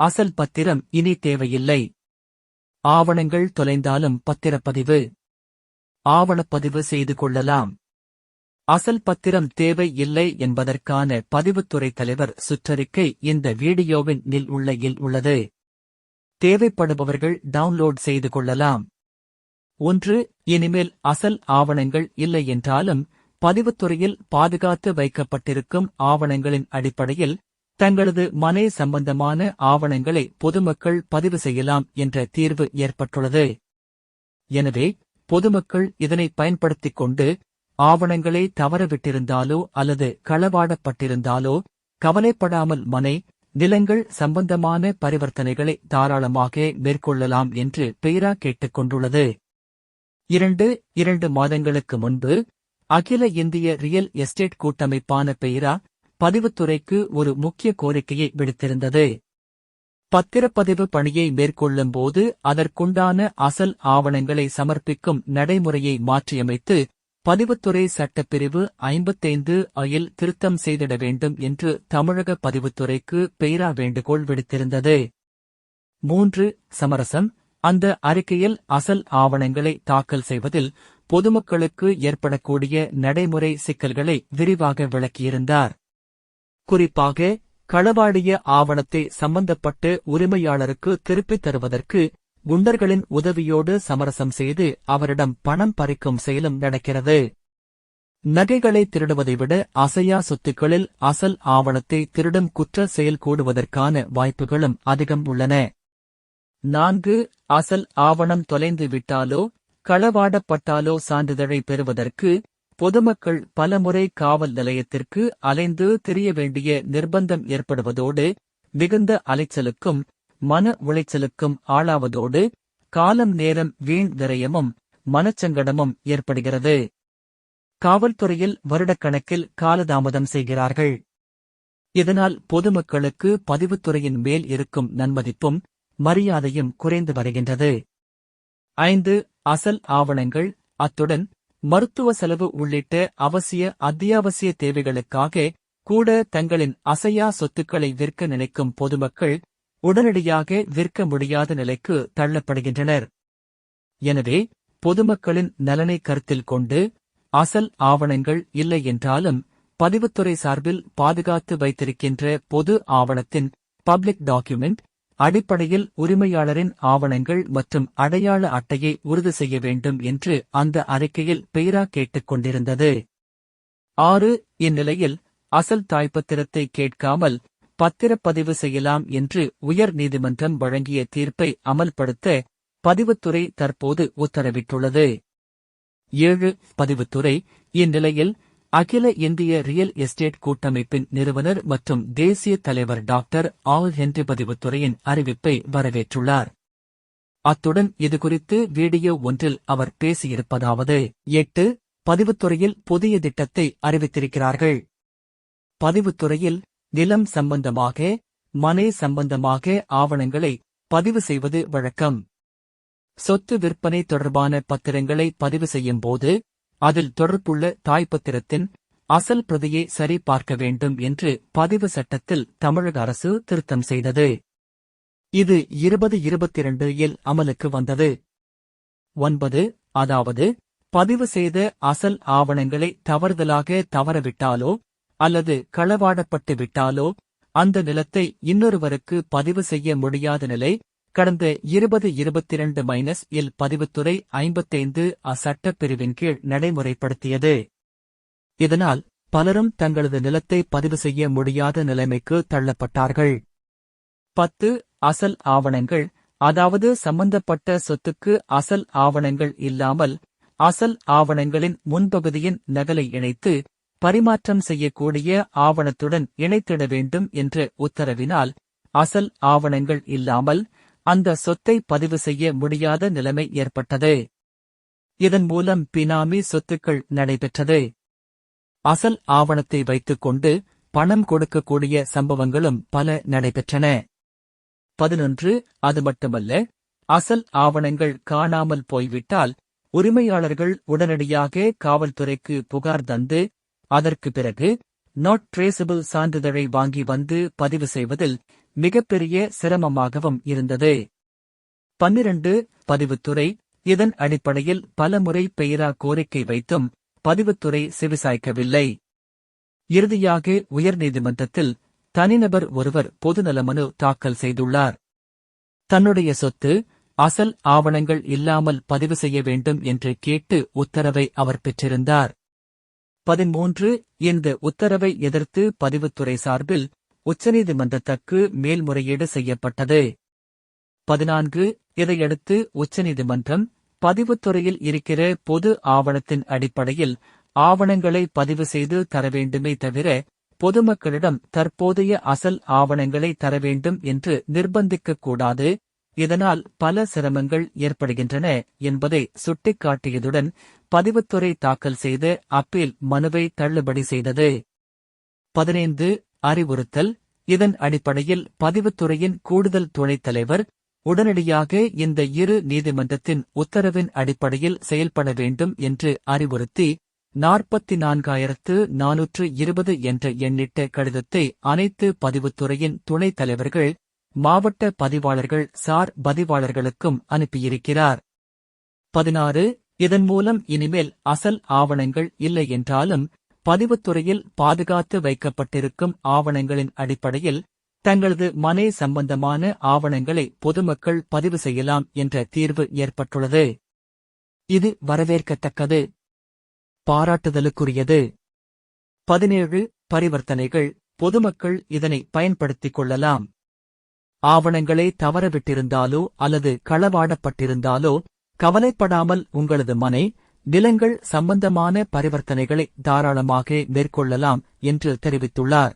அசல் பத்திரம் இனி தேவையில்லை. ஆவணங்கள் தொலைந்தாலும் பத்திரப்பதிவு. ஆவணப்பதிவு செய்து கொள்ளலாம். அசல் பத்திரம் தேவை இல்லை என்பதற்கான பதிவுத்துறை தலைவர் சுற்றறிக்கை இந்த வீடியோவின் நில் உள்ளையில் உள்ளது. தேவைப்படுபவர்கள் டவுன்லோட் செய்து கொள்ளலாம். ஒன்று இனிமேல் அசல் ஆவணங்கள் இல்லை என்றாலும் பதிவுத்துறையில் பாதுகாத்து வைக்கப்பட்டிருக்கும் ஆவணங்களின் அடிப்படையில் தங்களது மனை சம்பந்தமான ஆவணங்களை பொதுமக்கள் பதிவு செய்யலாம் என்ற தீர்வு ஏற்பட்டுள்ளது. எனவே பொதுமக்கள் இதனை பயன்படுத்திக் கொண்டு ஆவணங்களை தவறவிட்டிருந்தாலோ அல்லது களவாடப்பட்டிருந்தாலோ கவலைப்படாமல் மனை நிலங்கள் சம்பந்தமான பரிவர்த்தனைகளை தாராளமாக மேற்கொள்ளலாம் என்று பெயரா கேட்டுக் கொண்டுள்ளது. இரண்டு இரண்டு மாதங்களுக்கு முன்பு அகில இந்திய ரியல் எஸ்டேட் கூட்டமைப்பான பெயரா பதிவுத்துறைக்கு ஒரு முக்கிய கோரிக்கையை விடுத்திருந்தது. பத்திரப்பதிவு பணியை மேற்கொள்ளும் போது அதற்குண்டான அசல் ஆவணங்களை சமர்ப்பிக்கும் நடைமுறையை மாற்றியமைத்து பதிவுத்துறை சட்டப்பிரிவு ஐம்பத்தைந்து அயில் திருத்தம் செய்திட வேண்டும் என்று தமிழக பதிவுத்துறைக்கு பெயரா வேண்டுகோள் விடுத்திருந்தது. மூன்று சமரசம். அந்த அறிக்கையில் அசல் ஆவணங்களை தாக்கல் செய்வதில் பொதுமக்களுக்கு ஏற்படக்கூடிய நடைமுறை சிக்கல்களை விரிவாக விளக்கியிருந்தார். குறிப்பாக களவாடிய ஆவணத்தை சம்பந்தப்பட்டு உரிமையாளருக்கு திருப்பித் தருவதற்கு குண்டர்களின் உதவியோடு சமரசம் செய்து அவரிடம் பணம் பறிக்கும் செயலும் நடக்கிறது. நகைகளை திருடுவதை விட அசையா சொத்துக்களில் அசல் ஆவணத்தை திருடும் குற்ற செயல் கூடுவதற்கான வாய்ப்புகளும் அதிகம் உள்ளன. நான்கு அசல் ஆவணம் தொலைந்து விட்டாலோ களவாடப்பட்டாலோ சான்றிதழை பெறுவதற்கு பொதுமக்கள் பலமுறை காவல் நிலையத்திற்கு அலைந்து திரிய வேண்டிய நிர்பந்தம் ஏற்படுவதோடு மிகுந்த அலைச்சலுக்கும் மன உளைச்சலுக்கும் ஆளாவதோடு காலம் நேரம் வீண் விரயமும் மனச்சங்கடமும் ஏற்படுகிறது. காவல்துறையில் வருடக்கணக்கில் காலதாமதம் செய்கிறார்கள். இதனால் பொதுமக்களுக்கு பதிவுத்துறையின் மேல் இருக்கும் நன்மதிப்பும் மரியாதையும் குறைந்து வருகின்றது. ஐந்து அசல் ஆவணங்கள் அத்துடன் மருத்துவ செலவு உள்ளிட்ட அவசிய அத்தியாவசிய தேவைகளுக்காக கூட தங்களின் அசையா சொத்துக்களை விற்க நினைக்கும் பொதுமக்கள் உடனடியாக விற்க முடியாத நிலைக்கு தள்ளப்படுகின்றனர். எனவே பொதுமக்களின் நலனை கருத்தில் கொண்டு அசல் ஆவணங்கள் இல்லை என்றாலும் பதிவுத்துறை சார்பில் பாதுகாத்து வைத்திருக்கின்ற பொது ஆவணத்தின் பப்ளிக் டாக்குமெண்ட் அடிப்படையில் உரிமையாளரின் ஆவணங்கள் மற்றும் அடையாள அட்டையை உறுதி செய்ய வேண்டும் என்று அந்த அறிக்கையில் பெயரா கேட்டுக் கொண்டிருந்தது. ஆறு இந்நிலையில் அசல் தாய்ப்பத்திரத்தை கேட்காமல் பத்திரப்பதிவு செய்யலாம் என்று உயர் நீதிமன்றம் வழங்கிய தீர்ப்பை அமல்படுத்த பதிவுத்துறை தற்போது உத்தரவிட்டுள்ளது. ஏழு பதிவுத்துறை இந்நிலையில் அகில இந்திய ரியல் எஸ்டேட் கூட்டமைப்பின் நிறுவனர் மற்றும் தேசிய தலைவர் டாக்டர் ஆல் ஹென்றி பதிவுத்துறையின் அறிவிப்பை வரவேற்றுள்ளார். அத்துடன் இதுகுறித்து வீடியோ ஒன்றில் அவர் பேசியிருப்பதாவது எட்டு பதிவுத்துறையில் புதிய திட்டத்தை அறிவித்திருக்கிறார்கள். பதிவுத்துறையில் நிலம் சம்பந்தமாக மனை சம்பந்தமாக ஆவணங்களை பதிவு செய்வது வழக்கம். சொத்து விற்பனை தொடர்பான பத்திரங்களை பதிவு செய்யும் போது அதில் தொடர்புள்ள தாய்ப்பத்திரத்தின் அசல் பிரதியை சரி பார்க்க வேண்டும் என்று பதிவு சட்டத்தில் தமிழக அரசு திருத்தம் செய்தது. இது இருபது இருபத்தி இரண்டு இல் அமலுக்கு வந்தது. ஒன்பது அதாவது பதிவு செய்த அசல் ஆவணங்களை தவறுதலாக தவறவிட்டாலோ அல்லது களவாடப்பட்டு விட்டாலோ அந்த நிலத்தை இன்னொருவருக்கு பதிவு செய்ய முடியாத நிலை கடந்த இருபது இருபத்தி இரண்டு மைனஸ் இல் பதிவுத்துறை ஐம்பத்தைந்து அச்சட்டப்பிரிவின் கீழ் நடைமுறைப்படுத்தியது. இதனால் பலரும் தங்களது நிலத்தை பதிவு செய்ய முடியாத நிலைமைக்கு தள்ளப்பட்டார்கள். பத்து அசல் ஆவணங்கள் அதாவது சம்பந்தப்பட்ட சொத்துக்கு அசல் ஆவணங்கள் இல்லாமல் அசல் ஆவணங்களின் முன்பகுதியின் நகலை இணைத்து பரிமாற்றம் செய்யக்கூடிய ஆவணத்துடன் இணைத்திட வேண்டும் என்ற உத்தரவினால் அசல் ஆவணங்கள் இல்லாமல் அந்த சொத்தை பதிவு செய்ய முடியாத நிலைமை ஏற்பட்டது. இதன் மூலம் பினாமி சொத்துக்கள் நடைபெற்றது. அசல் ஆவணத்தை வைத்துக் கொண்டு பணம் கொடுக்கக்கூடிய சம்பவங்களும் பல நடைபெற்றன. பதினொன்று அது மட்டுமல்ல அசல் ஆவணங்கள் காணாமல் போய்விட்டால் உரிமையாளர்கள் உடனடியாக காவல்துறைக்கு புகார் தந்து அதற்கு பிறகு நாட் ட்ரேசபிள் சான்றிதழை வாங்கி வந்து பதிவு செய்வதில் மிகப்பெரிய சிரமமாகவும் இருந்தது. பன்னிரண்டு பதிவுத்துறை இதன் அடிப்படையில் பலமுறை பெயரா கோரிக்கை வைத்தும் பதிவுத்துறை செவிசாய்க்கவில்லை. இறுதியாக உயர்நீதிமன்றத்தில் தனிநபர் ஒருவர் பொதுநல மனு தாக்கல் செய்துள்ளார். தன்னுடைய சொத்து அசல் ஆவணங்கள் இல்லாமல் பதிவு செய்ய வேண்டும் என்று கேட்டு உத்தரவை அவர் பெற்றிருந்தார். பதிமூன்று இந்த உத்தரவை எதிர்த்து பதிவுத்துறை சார்பில் உச்சநீதிமன்றத்துக்கு மேல்முறையீடு செய்யப்பட்டது. பதினான்கு இதையடுத்து உச்சநீதிமன்றம் பதிவுத்துறையில் இருக்கிற பொது ஆவணத்தின் அடிப்படையில் ஆவணங்களை பதிவு செய்து தர வேண்டுமே தவிர பொதுமக்களிடம் தற்போதைய அசல் ஆவணங்களை தர வேண்டும் என்று நிர்பந்திக்கக்கூடாது இதனால் பல சிரமங்கள் ஏற்படுகின்றன என்பதை சுட்டிக்காட்டியதுடன் பதிவுத்துறை தாக்கல் செய்த அப்பீல் மனுவை தள்ளுபடி செய்தது. பதினைந்து அறிவுறுத்தல். இதன் அடிப்படையில் பதிவுத்துறையின் கூடுதல் துணைத் தலைவர் உடனடியாக இந்த இரு நீதிமன்றத்தின் உத்தரவின் அடிப்படையில் செயல்பட வேண்டும் என்று அறிவுறுத்தி நாற்பத்தி நான்காயிரத்து நானூற்று இருபது என்ற எண்ணிட்ட கடிதத்தை அனைத்து பதிவுத்துறையின் துணைத் தலைவர்கள் மாவட்ட பதிவாளர்கள் சார் பதிவாளர்களுக்கும் அனுப்பியிருக்கிறார். பதினாறு இதன் மூலம் இனிமேல் அசல் ஆவணங்கள் இல்லை என்றாலும் பதிவுத்துறையில் பாதுகாத்து வைக்கப்பட்டிருக்கும் ஆவணங்களின் அடிப்படையில் தங்களது மனை சம்பந்தமான ஆவணங்களை பொதுமக்கள் பதிவு செய்யலாம் என்ற தீர்வு ஏற்பட்டுள்ளது. இது வரவேற்கத்தக்கது. பாராட்டுதலுக்குரியது. பதினேழு பரிவர்த்தனைகள் பொதுமக்கள் இதனை பயன்படுத்திக் கொள்ளலாம். ஆவணங்களை தவறவிட்டிருந்தாலோ அல்லது களவாடப்பட்டிருந்தாலோ கவலைப்படாமல் உங்களது மனை நிலங்கள் சம்பந்தமான பரிவர்த்தனைகளை தாராளமாக மேற்கொள்ளலாம் என்று தெரிவித்துள்ளார்.